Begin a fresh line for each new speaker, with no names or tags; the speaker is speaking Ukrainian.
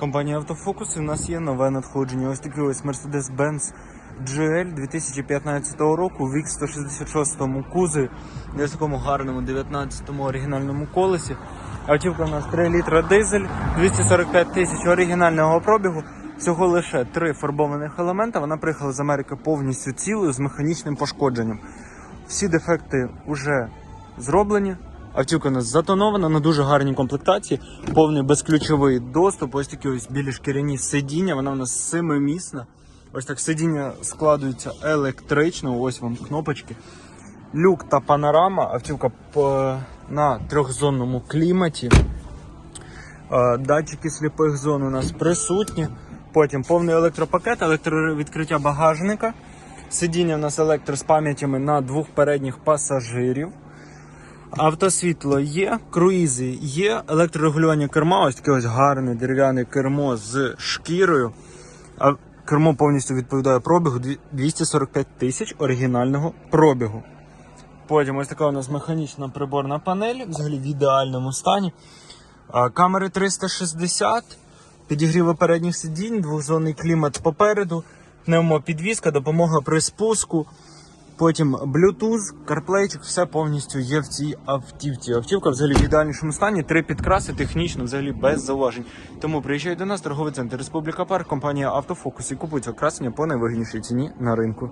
Компанія Автофокус. У нас є нове надходження. Ось такий ось Mercedes-Benz GL 2015 року в X166 кузові. В такому гарному 19-му оригінальному колесі. Автівка у нас 3 літра дизель, 245 тисяч оригінального пробігу. Всього лише три фарбованих елемента. Вона приїхала з Америки повністю цілою з механічним пошкодженням. Всі дефекти вже зроблені. Автівка у нас затонована на дуже гарній комплектації, повний безключовий доступ. Ось такі ось білі шкіряні сидіння. Вона у нас семимісна. Ось так сидіння складуються електрично. Ось вам кнопочки. Люк та панорама. Автівка на трьохзонному кліматі. Е, Датчики сліпих зон у нас присутні. Потім повний електропакет, електровідкриття багажника. Сидіння у нас електро з пам'ятями на двох передніх пасажирів. Автосвітло є, круїзи є, електрорегулювання керма, ось таке ось гарне дерев'яне кермо з шкірою. А кермо повністю відповідає пробігу 245 тисяч оригінального пробігу. Потім ось така у нас механічна приборна панель, взагалі в ідеальному стані. Камери 360, підігріви передніх сидінь, двохзонний клімат попереду, пневмопідвізка, допомога при спуску. Потім Bluetooth, CarPlay, все повністю є в цій автівці. Автівка взагалі в ідеальнішому стані, три підкраси технічно, взагалі без зауважень. Тому приїжджай до нас, торговий центр Республіка Парк, компанія Автофокус і купуйте окрасення по найвигіднішій ціні на ринку.